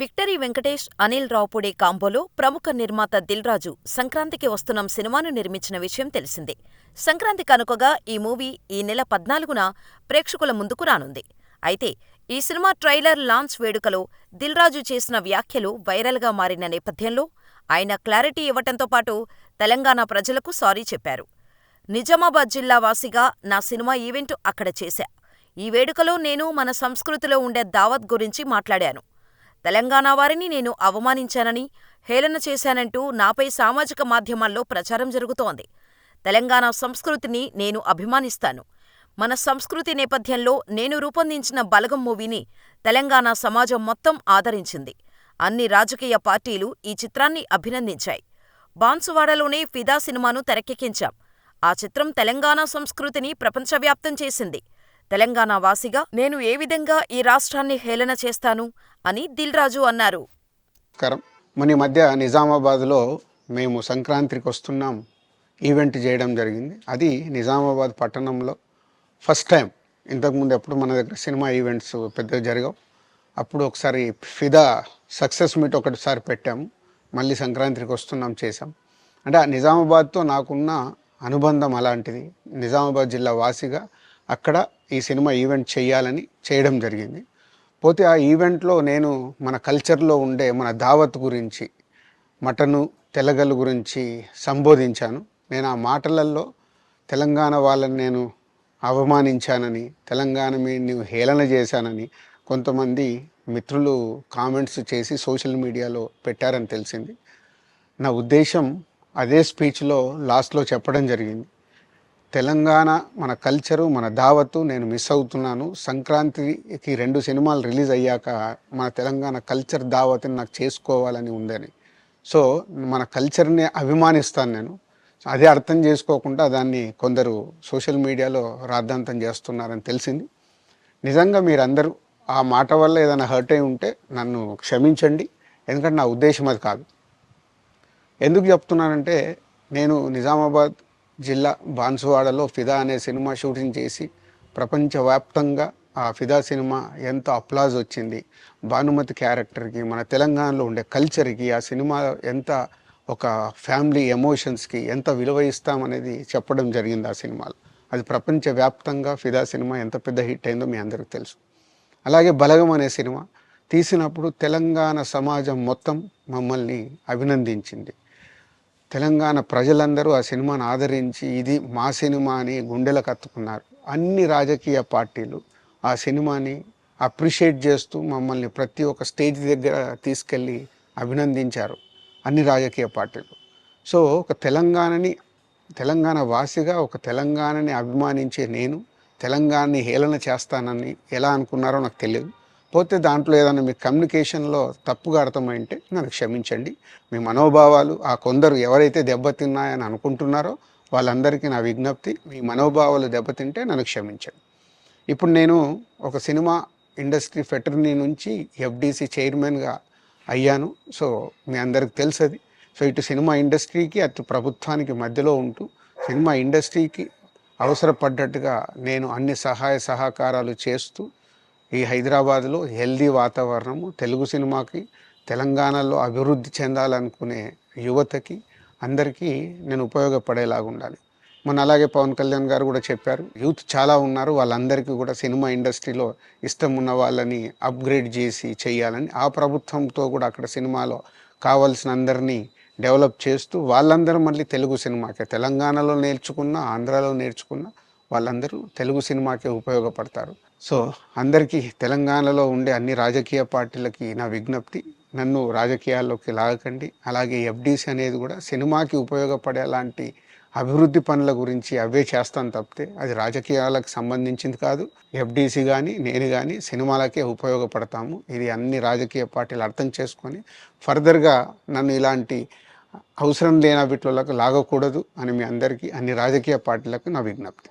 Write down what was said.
Victory Venkatesh, Anil Ravipudi కాంబోలో ప్రముఖ నిర్మాత దిల్ రాజు సంక్రాంతికి వస్తున్నాం సినిమాను నిర్మించిన విషయం తెలిసిందే. సంక్రాంతి కనుకగా ఈ మూవీ ఈ నెల పద్నాలుగున ప్రేక్షకుల ముందుకు రానుంది. అయితే ఈ సినిమా ట్రైలర్ లాంచ్ వేడుకలో దిల్ రాజు చేసిన వ్యాఖ్యలు వైరల్గా మారిన నేపథ్యంలో ఆయన క్లారిటీ ఇవ్వటంతో పాటు తెలంగాణ ప్రజలకు సారీ చెప్పారు. నిజామాబాద్ జిల్లా వాసిగా నా సినిమా ఈవెంట్ అక్కడ చేశా. ఈ వేడుకలో నేను మన సంస్కృతిలో ఉండే దావత్ గురించి మాట్లాడాను. తెలంగాణ వారిని నేను అవమానించానని, హేళన చేశానంటూ నాపై సామాజిక మాధ్యమాల్లో ప్రచారం జరుగుతోంది. తెలంగాణ సంస్కృతిని నేను అభిమానిస్తాను. మన సంస్కృతి నేపథ్యంలో నేను రూపొందించిన బలగం మూవీని తెలంగాణ సమాజం మొత్తం ఆదరించింది. అన్ని రాజకీయ పార్టీలు ఈ చిత్రాన్ని అభినందించాయి. బాన్సువాడలోనే ఫిదా సినిమాను తెరకెక్కించాం. ఆ చిత్రం తెలంగాణ సంస్కృతిని ప్రపంచవ్యాప్తం చేసింది. తెలంగాణ వాసిగా నేను ఏ విధంగా ఈ రాష్ట్రాన్ని హేళన చేస్తాను అని దిల్ రాజు అన్నారు. మన మధ్య నిజామాబాద్లో మేము సంక్రాంతికి వస్తున్నాం. ఈవెంట్ చేయడం జరిగింది. అది నిజామాబాద్ పట్టణంలో ఫస్ట్ టైం. ఇంతకుముందు ఎప్పుడు మన దగ్గర సినిమా ఈవెంట్స్ పెద్దగా జరగవు. అప్పుడు ఒకసారి ఫిదా సక్సెస్ మీట్ ఒకటిసారి పెట్టాము. మళ్ళీ సంక్రాంతికి వస్తున్నాం చేసాం అంటే ఆ నిజామాబాద్తో నాకున్న అనుబంధం అలాంటిది. నిజామాబాద్ జిల్లా వాసిగా అక్కడ ఈ సినిమా ఈవెంట్ చేయాలని చేయడం జరిగింది. పోతే ఆ ఈవెంట్లో నేను మన కల్చర్లో ఉండే మన దావత్ గురించి మటను తెలగలు గురించి సంబోధించాను. నేను ఆ మాటలలో తెలంగాణ వాళ్ళని నేను అవమానించానని తెలంగాణ మీద నువ్వు హేళన చేశానని కొంతమంది మిత్రులు కామెంట్స్ చేసి సోషల్ మీడియాలో పెట్టారని తెలిసింది. నా ఉద్దేశం అదే స్పీచ్లో లాస్ట్లో చెప్పడం జరిగింది. తెలంగాణ మన కల్చరు మన దావత్తు నేను మిస్ అవుతున్నాను. సంక్రాంతికి రెండు సినిమాలు రిలీజ్ అయ్యాక మన తెలంగాణ కల్చర్ దావత్ని నాకు చేసుకోవాలని ఉందని. సో మన కల్చర్ని అభిమానిస్తాను నేను. అదే అర్థం చేసుకోకుండా దాన్ని కొందరు సోషల్ మీడియాలో రాద్ధాంతం చేస్తున్నారని తెలిసింది. నిజంగా మీరందరూ ఆ మాట వల్ల ఏదైనా హర్ట్ అయి ఉంటే నన్ను క్షమించండి. ఎందుకంటే నా ఉద్దేశం అది కాదు. ఎందుకు చెప్తున్నానంటే నేను నిజామాబాద్ జిల్లా బాన్సువాడలో ఫిదా అనే సినిమా షూటింగ్ చేసి ప్రపంచవ్యాప్తంగా ఆ ఫిదా సినిమా ఎంత అప్లాజ్ వచ్చింది. భానుమతి క్యారెక్టర్కి మన తెలంగాణలో ఉండే కల్చర్కి ఆ సినిమా ఎంత ఒక ఫ్యామిలీ ఎమోషన్స్కి ఎంత విలువ ఇస్తామనేది చెప్పడం జరిగింది ఆ సినిమాలో. అది ప్రపంచవ్యాప్తంగా ఫిదా సినిమా ఎంత పెద్ద హిట్ అయిందో మీ అందరికీ తెలుసు. అలాగే బలగం అనే సినిమా తీసినప్పుడు తెలంగాణ సమాజం మొత్తం మమ్మల్ని అభినందించింది. తెలంగాణ ప్రజలందరూ ఆ సినిమాను ఆదరించి ఇది మా సినిమా అని గుండెలకు కత్తుకున్నారు. అన్ని రాజకీయ పార్టీలు ఆ సినిమాని అప్రిషియేట్ చేస్తూ మమ్మల్ని ప్రతి ఒక్క స్టేజ్ దగ్గర తీసుకెళ్ళి అభినందించారు అన్ని రాజకీయ పార్టీలు. సో ఒక తెలంగాణని తెలంగాణ వాసిగా ఒక తెలంగాణని అభిమానించే నేను తెలంగాణని హేళన చేస్తానని ఎలా అనుకున్నారో నాకు తెలియదు. పోతే దాంట్లో ఏదైనా మీ కమ్యూనికేషన్లో తప్పుగా అర్థమైంటే నన్ను క్షమించండి. మీ మనోభావాలు ఆ కొందరు ఎవరైతే దెబ్బతిన్నాయని అనుకుంటున్నారో వాళ్ళందరికీ నా విజ్ఞప్తి మీ మనోభావాలు దెబ్బతింటే నన్ను క్షమించండి. ఇప్పుడు నేను ఒక సినిమా ఇండస్ట్రీ ఫెటర్నీ నుంచి ఎఫ్డిసి చైర్మన్గా అయ్యాను. సో మీ అందరికి తెలుసది. సో ఇటు సినిమా ఇండస్ట్రీకి అటు ప్రభుత్వానికి మధ్యలో ఉంటూ సినిమా ఇండస్ట్రీకి అవసరపడ్డట్టుగా నేను అన్ని సహాయ సహకారాలు చేస్తూ ఈ హైదరాబాద్లో హెల్దీ వాతావరణము తెలుగు సినిమాకి తెలంగాణలో అభివృద్ధి చెందాలనుకునే యువతకి అందరికీ నేను ఉపయోగపడేలాగా ఉండాలి మన అలాగే పవన్ కళ్యాణ్ గారు కూడా చెప్పారు యూత్ చాలా ఉన్నారు వాళ్ళందరికీ కూడా సినిమా ఇండస్ట్రీలో ఇష్టం ఉన్న వాళ్ళని అప్గ్రేడ్ చేసి చేయాలని ఆ ప్రభుత్వంతో కూడా అక్కడ సినిమాలో కావాల్సిన అందరినీ డెవలప్ చేస్తూ వాళ్ళందరూ మళ్ళీ తెలుగు సినిమాకే తెలంగాణలో నేర్చుకున్న ఆంధ్రాలో నేర్చుకున్న వాళ్ళందరూ తెలుగు సినిమాకే ఉపయోగపడతారు. సో అందరికీ తెలంగాణలో ఉండే అన్ని రాజకీయ పార్టీలకి నా విజ్ఞప్తి నన్ను రాజకీయాల్లోకి లాగకండి. అలాగే ఎఫ్డీసీ అనేది కూడా సినిమాకి ఉపయోగపడేలాంటి అభివృద్ధి పనుల గురించి అవే చేస్తాను తప్పితే అది రాజకీయాలకు సంబంధించింది కాదు. ఎఫ్డీసీ కానీ నేను కానీ సినిమాలకే ఉపయోగపడతాము. ఇది అన్ని రాజకీయ పార్టీలు అర్థం చేసుకొని ఫర్దర్గా నన్ను ఇలాంటి అవసరం లేని వీటిలోకి లాగకూడదు అని మీ అందరికీ అన్ని రాజకీయ పార్టీలకు నా విజ్ఞప్తి.